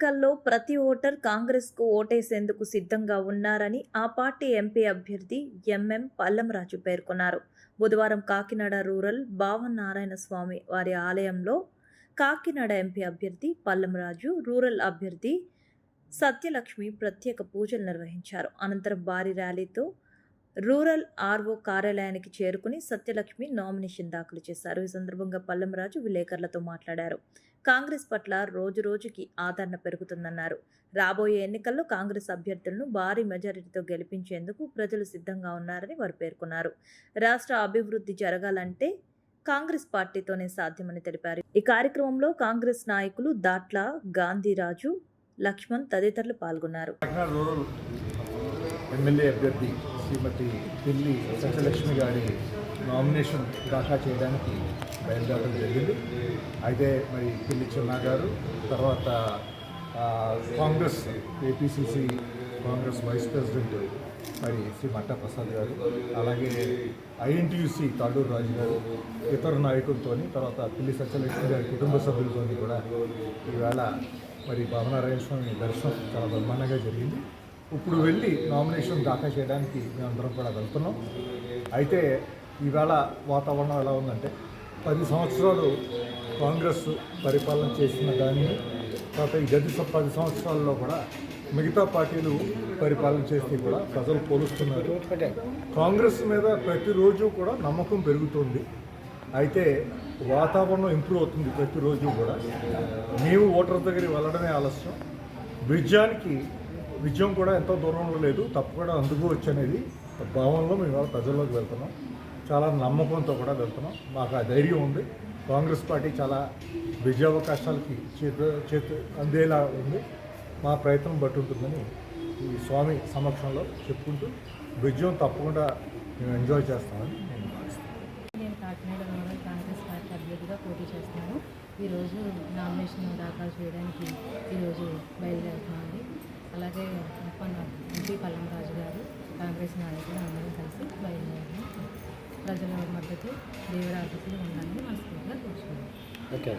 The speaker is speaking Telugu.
ఎన్నికల్లో ప్రతి ఓటర్ కాంగ్రెస్కు ఓటేసేందుకు సిద్ధంగా ఉన్నారని ఆ పార్టీ ఎంపీ అభ్యర్థి ఎంఎం పల్లంరాజు పేర్కొన్నారు. బుధవారం కాకినాడ రూరల్ భావనారాయణ స్వామి వారి ఆలయంలో కాకినాడ ఎంపీ అభ్యర్థి పల్లంరాజు రూరల్ అభ్యర్థి సత్యలక్ష్మి ప్రత్యేక పూజలు నిర్వహించారు. అనంతరం భారీ ర్యాలీతో రూరల్ ఆర్ఓ కార్యాలయానికి చేరుకుని సత్యలక్ష్మి నామినేషన్ దాఖలు చేశారు. ఈ సందర్భంగా పల్లంరాజు విలేకరులతో మాట్లాడారు. కాంగ్రెస్ పట్ల రోజు రోజుకి ఆదరణ పెరుగుతుందన్నారు. రాబోయే ఎన్నికల్లో కాంగ్రెస్ అభ్యర్థులను భారీ మెజారిటీతో గెలిపించేందుకు ప్రజలు సిద్ధంగా ఉన్నారని వారు పేర్కొన్నారు. రాష్ట్ర అభివృద్ధి జరగాలంటే కాంగ్రెస్ పార్టీతోనే సాధ్యమని తెలిపారు. ఈ కార్యక్రమంలో కాంగ్రెస్ నాయకులు దాట్ల గాంధీరాజు లక్ష్మణ్ తదితరులు పాల్గొన్నారు. ఎమ్మెల్యే అభ్యర్థి శ్రీమతి పిల్లి సత్యలక్ష్మి గారి నామినేషన్ దాఖా చేయడానికి బయలుదేరడం జరిగింది. అయితే మరి పిల్లి చిన్నా గారు తర్వాత Congress APCC Congress vice president మరి శ్రీ మట్టా ప్రసాద్ గారు అలాగే ఐఎన్టీయూసీ తాడూరు రాజు గారు ఇతర నాయకులతో తర్వాత పిల్లి సత్యలక్ష్మి గారి కుటుంబ సభ్యులతో కూడా ఈవేళ మరి భావనారాయణ స్వామి దర్శనం చాలా బ్రహ్మాండంగా జరిగింది. ఇప్పుడు వెళ్ళి నామినేషన్ దాఖలు చేయడానికి మేమందరం కూడా వెళ్తున్నాం. అయితే ఈవేళ వాతావరణం ఎలా ఉందంటే పది సంవత్సరాలు కాంగ్రెస్ పరిపాలన చేసిన దాన్ని తర్వాత ఈ గది పది సంవత్సరాల్లో కూడా మిగతా పార్టీలు పరిపాలన చేసి కూడా ప్రజలు పోలుస్తున్నారు. కాంగ్రెస్ మీద ప్రతిరోజు కూడా నమ్మకం పెరుగుతుంది. అయితే వాతావరణం ఇంప్రూవ్ అవుతుంది ప్రతిరోజు కూడా. మేము ఓటర్ దగ్గరికి వెళ్ళడమే ఆలస్యం. విజయానికి విజయం కూడా ఎంతో దూరంలో లేదు తప్పకుండా అందుకు వచ్చనేది. భావనలో మేము ఇవాళ ప్రజల్లోకి వెళ్తున్నాం. చాలా నమ్మకంతో కూడా వెళ్తున్నాం. మాకు ఆ ధైర్యం ఉంది. కాంగ్రెస్ పార్టీ చాలా విజయావకాశాలకి చేతు చేతి అందేలా ఉంది. మా ప్రయత్నం బట్టి ఉంటుందని ఈ స్వామి సమక్షంలో చెప్పుకుంటూ విజయం తప్పకుండా మేము ఎంజాయ్ చేస్తామని నేను నేను కాకినాడ కాంగ్రెస్ పార్టీ అభ్యర్థిగా పోటీ ఈరోజు నామినేషన్ దాఖలు చేయడానికి ఈరోజు బయలుదేరుతున్నామండి. అలాగే మన ఎంపీ పల్లంరాజు గారు కాంగ్రెస్ నాయకులు అందరం కలిసి బయలుదేరి ప్రజల మద్దతు దేవరాజులు ఉండాలని మనస్ఫూర్తిగా కోరుచున్నాను. ఓకే.